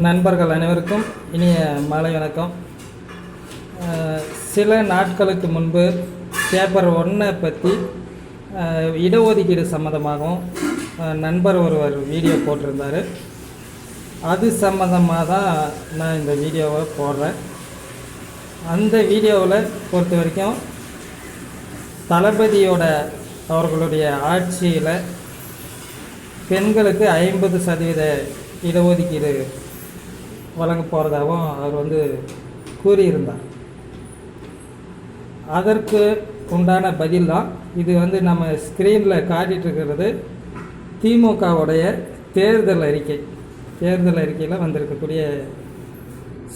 நண்பர்கள் அனைவருக்கும் இனிய மாலை வணக்கம். சில நாட்களுக்கு முன்பு பேப்பர் ஒன்றை பற்றி இடஒதுக்கீடு சம்மந்தமாகவும் நண்பர் ஒருவர் வீடியோ போட்டிருந்தார். அது சம்மந்தமாக தான் நான் இந்த வீடியோவை போடுறேன். அந்த வீடியோவில் பொறுத்த வரைக்கும் தளபதியோட அவர்களுடைய ஆட்சியில் பெண்களுக்கு ஐம்பது சதவீத இடஒதுக்கீடு வழங்க போகிறதாகவும் அவர் வந்து கூறியிருந்தார். அதற்கு உண்டான பதில் தான் இது வந்து நம்ம ஸ்க்ரீனில் காட்டிட்டு இருக்கிறது திமுகவுடைய தேர்தல் அறிக்கை. தேர்தல் அறிக்கையில் வந்திருக்கக்கூடிய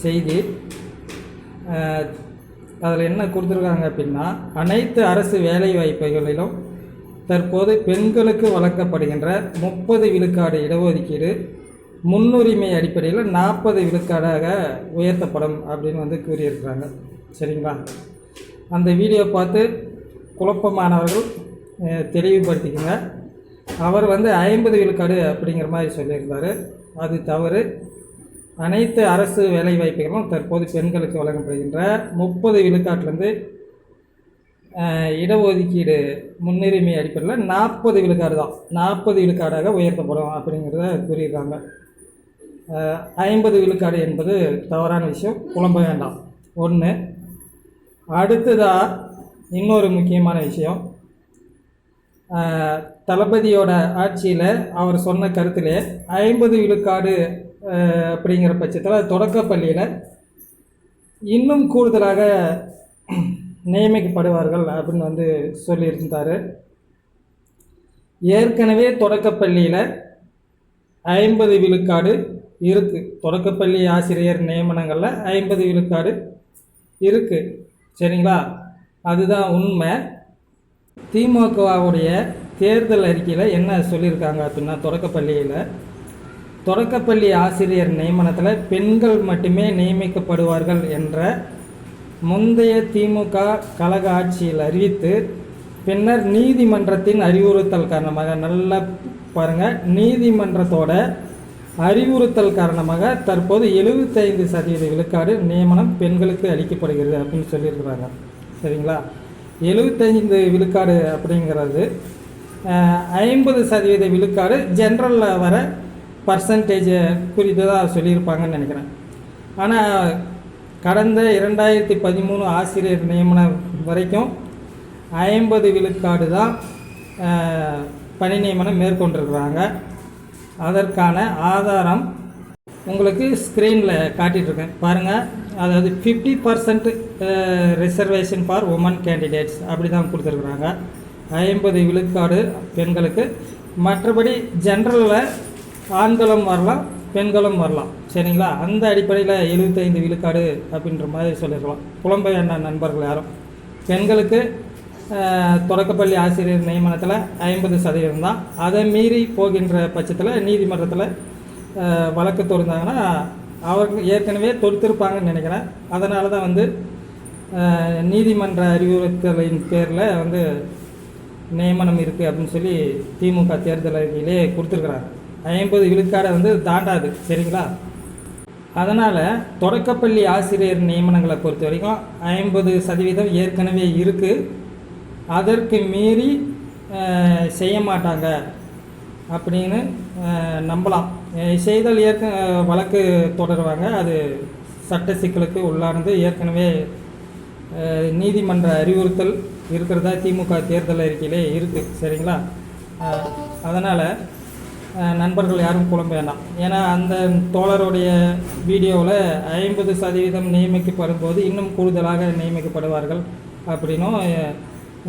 செய்தி. அதில் என்ன கொடுத்துருக்காங்க அப்படின்னா அனைத்து அரசு வேலை வாய்ப்புகளிலும் தற்போது பெண்களுக்கு வழங்கப்படுகின்ற முப்பது விழுக்காடு இடஒதுக்கீடு முன்னுரிமை அடிப்படையில் நாற்பது விழுக்காடாக உயர்த்தப்படும் அப்படின்னு வந்து கூறியிருக்கிறாங்க. சரிங்களா? அந்த வீடியோ பார்த்து குழப்பமானவர்கள் தெளிவுபடுத்திக்கோங்க. அவர் வந்து ஐம்பது விழுக்காடு அப்படிங்கிற மாதிரி சொல்லியிருந்தார். அது தவறு. அனைத்து அரசு வேலைவாய்ப்புகளும் தற்போது பெண்களுக்கு வழங்கப்படுகின்ற முப்பது விழுக்காட்டிலேருந்து இடஒதுக்கீடு முன்னுரிமை அடிப்படையில் நாற்பது விழுக்காடு தான். நாற்பது விழுக்காடாக உயர்த்தப்படும் அப்படிங்கிறத கூறியிருக்காங்க. ஐம்பது விழுக்காடு என்பது தவறான விஷயம். குழம்ப வேண்டாம். ஒன்று அடுத்ததாக இன்னொரு முக்கியமான விஷயம். தளபதியோட ஆட்சியில் அவர் சொன்ன கருத்திலே ஐம்பது விழுக்காடு அப்படிங்கிற பட்சத்தில் தொடக்கப்பள்ளியில் இன்னும் கூடுதலாக நியமிக்கப்படுவார்கள் அப்படின்னு வந்து சொல்லியிருந்தார். ஏற்கனவே தொடக்கப்பள்ளியில் ஐம்பது விழுக்காடு இருக்குது தொடக்கப்பள்ளி ஆசிரியர் நியமனங்களில் ஐம்பது விழுக்காடு இருக்குது சரிங்களா? அதுதான் உண்மை. திமுகவுடைய தேர்தல் அறிக்கையில் என்ன சொல்லியிருக்காங்க அப்படின்னா தொடக்கப்பள்ளியில். தொடக்கப்பள்ளி ஆசிரியர் நியமனத்தில் பெண்கள் மட்டுமே நியமிக்கப்படுவார்கள் என்ற முந்தைய திமுக கழக ஆட்சியில் அறிவித்து பின்னர் நீதிமன்றத்தின் அறிவுறுத்தல் காரணமாக நல்லா பாருங்கள் நீதிமன்றத்தோட அறிவுறுத்தல் காரணமாக தற்போது எழுபத்தைந்து சதவீத விழுக்காடு நியமனம் பெண்களுக்கு அளிக்கப்படுகிறது அப்படின்னு சொல்லியிருக்கிறாங்க. சரிங்களா? எழுபத்தைந்து விழுக்காடு அப்படிங்கிறது ஐம்பது சதவீத விழுக்காடு ஜென்ரலில் வர பர்சன்டேஜை குறித்து தான் சொல்லியிருப்பாங்கன்னு நினைக்கிறேன். ஆனால் கடந்த இரண்டாயிரத்தி பதிமூணு ஆசிரியர் நியமனம் வரைக்கும் ஐம்பது விழுக்காடு தான் பணி நியமனம் மேற்கொண்டிருக்கிறாங்க. அதற்கான ஆதாரம் உங்களுக்கு ஸ்க்ரீனில் காட்டிகிட்ருக்கேன் பாருங்கள் அதாவது fifty percent reservation for women candidates அப்படி தான் கொடுத்துருக்குறாங்க. ஐம்பது விழுக்காடு பெண்களுக்கு. மற்றபடி ஜென்ரலில் ஆண்களும் வரலாம் பெண்களும் வரலாம். சரிங்களா? அந்த அடிப்படையில் எழுபத்தைந்து விழுக்காடு அப்படின்ற மாதிரி சொல்லியிருக்கலாம். புலம்பெயர்ந்த நண்பர்கள் யாரும்? பெண்களுக்கு தொடக்கப்பள்ளி ஆசிரியர் நியமனத்தில் ஐம்பது சதவீதம் தான். அதை மீறி போகின்ற பட்சத்தில் நீதிமன்றத்தில் வழக்கு தொடர்ந்தாங்கன்னா அவர்கள் ஏற்கனவே தொடுத்திருப்பாங்கன்னு நினைக்கிறேன். அதனால தான் வந்து நீதிமன்ற அறிவுறுத்தலின் பேரில் வந்து நியமனம் இருக்குது அப்படின்னு சொல்லி திமுக தேர்தல் அறிக்கையிலே கொடுத்துருக்குறாங்க. ஐம்பது விழுக்காடை வந்து தாண்டாது சரிங்களா? அதனால் தொடக்கப்பள்ளி ஆசிரியர் நியமனங்களை பொறுத்த வரைக்கும் ஐம்பது சதவீதம் ஏற்கனவே இருக்குது அதற்கு மீறி செய்ய மாட்டாங்க அப்படின்னு நம்பலாம். செய்தல் ஏற்க வழக்கு தொடருவாங்க. அது சட்ட சிக்கலுக்கு உள்ளார்ந்து ஏற்கனவே நீதிமன்ற அறிவுறுத்தல் இருக்கிறதா? திமுக தேர்தல் அறிக்கையிலே இருக்குது சரிங்களா? அதனால் நண்பர்கள் யாரும் குழம்ப வேண்டாம். ஏன்னா அந்த தோழருடைய வீடியோவில் ஐம்பது சதவீதம் நியமிக்கப்படும் போது இன்னும் கூடுதலாக நியமிக்கப்படுவார்கள். அப்படின்னும்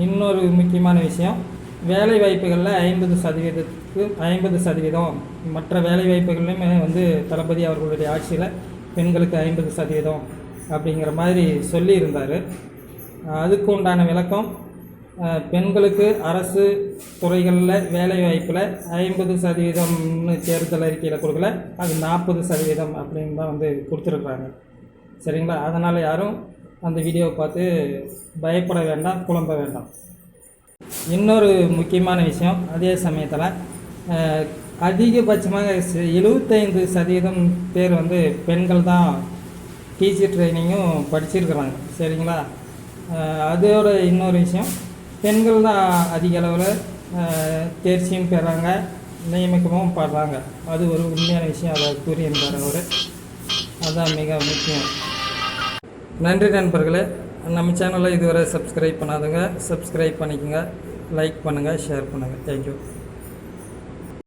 இன்னொரு முக்கியமான விஷயம் வேலை வாய்ப்புகளில் ஐம்பது சதவீதத்துக்கு ஐம்பது சதவீதம். மற்ற வேலை வாய்ப்புகள்லையுமே வந்து தளபதி அவர்களுடைய ஆட்சியில் பெண்களுக்கு ஐம்பது சதவீதம் அப்படிங்கிற மாதிரி சொல்லியிருந்தார். அதுக்கு உண்டான விளக்கம் பெண்களுக்கு அரசு துறைகளில் வேலை வாய்ப்பில் ஐம்பது சதவீதம்னு தேர்தல் அறிக்கையில் கொடுக்கல அது நாற்பது சதவீதம் அப்படின்னு தான் வந்து கொடுத்துருக்குறாங்க. சரிங்களா? அதனால் யாரும் அந்த வீடியோவை பார்த்து பயப்பட வேண்டாம் குழம்ப வேண்டாம். இன்னொரு முக்கியமான விஷயம் அதே சமயத்தில் அதிகபட்சமாக எழுபத்தைந்து சதவீதம் பேர் வந்து பெண்கள் தான் டீச்சர் ட்ரைனிங்கும் படிச்சிருக்கிறாங்க. சரிங்களா? அதோட இன்னொரு விஷயம் பெண்கள் தான் அதிக அளவில் தேர்ச்சியும் பெறாங்க நியமிக்கமும் படுறாங்க. அது ஒரு உண்மையான விஷயம் அதை கூறியிருந்தார் அவர். அதுதான் மிக முக்கியம். நன்றி நண்பர்களே. நம்ம சேனலை இதுவரை சப்ஸ்கிரைப் பண்ணாதுங்க சப்ஸ்கிரைப் பண்ணிக்கோங்க லைக் பண்ணுங்கள் ஷேர் பண்ணுங்கள் தேங்க்யூ